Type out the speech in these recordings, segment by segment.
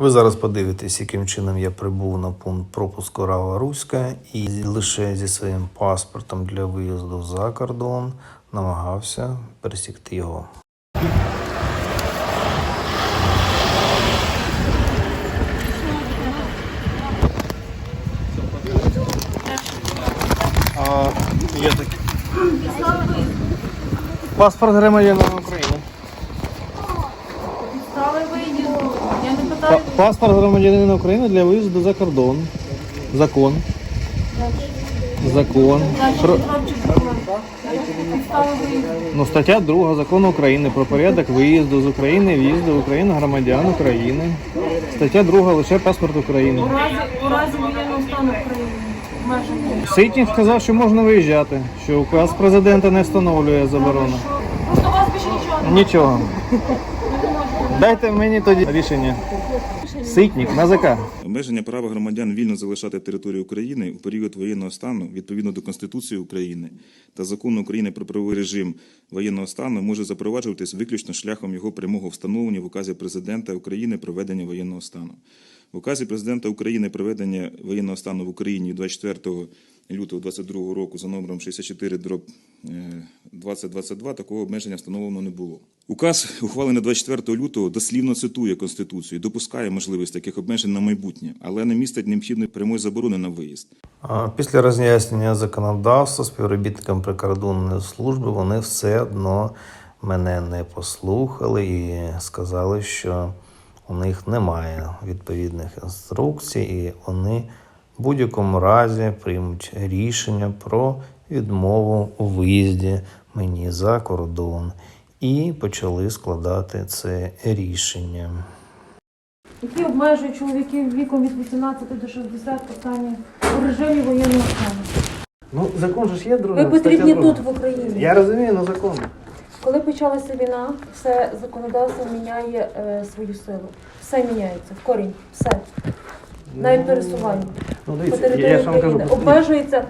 Ви зараз подивитесь, яким чином я прибув на пункт пропуску Рава Руська і лише зі своїм паспортом для виїзду за кордон намагався пересікти його. А, є таке. Паспорт громадянина України. Підстави виїзду. Я. Паспорт громадянина України для виїзду за кордон. Закон. Закон. Про... Ну, стаття 2 закону України про порядок виїзду з України, в'їзду в Україну громадян України. Стаття 2 лише паспорт України. У разі, у разі воєнного стану в країні. Обмеження. Ситник сказав, що можна виїжджати, що указ президента не встановлює заборону. Просто у вас більше нічого немає. Нічого. Дайте мені тоді рішення. Ситник, НАЗК. Обмеження права громадян вільно залишати територію України у період воєнного стану відповідно до Конституції України та закону України про правовий режим воєнного стану може запроваджуватись виключно шляхом його прямого встановлення в указі президента України про введення воєнного стану. В указі президента України про введення воєнного стану в Україні 24 лютого 2022 року за номером 64 дроб 2022 такого обмеження встановлено не було. Указ, ухвалений 24 лютого, дослівно цитує Конституцію, і допускає можливість таких обмежень на майбутнє, але не містить необхідної прямої заборони на виїзд. Після роз'яснення законодавства співробітникам прикордонної служби вони все одно мене не послухали і сказали, що у них немає відповідних інструкцій, і вони будь-якому разі приймуть рішення про відмову у виїзді мені за кордон. І почали складати це рішення. Які обмежують чоловіків віком від 18 до 60 питання у режимі воєнного стану. Ну, закон же ж є друга. Ви потрібні тут, в Україні. Я розумію, але закон. Коли почалася війна, все законодавство міняє е, свою силу. Все міняється, в корінь, все. Навіть пересування Ну, по дивіться, території я ж вам кажу, України. Обмежується,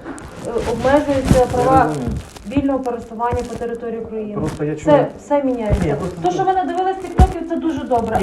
е, обмежуються права розумію. вільного пересування по території України. Просто я чую. Все, все міняється. Ні, я просто- То, що ви надивились тіктоків, це дуже добре.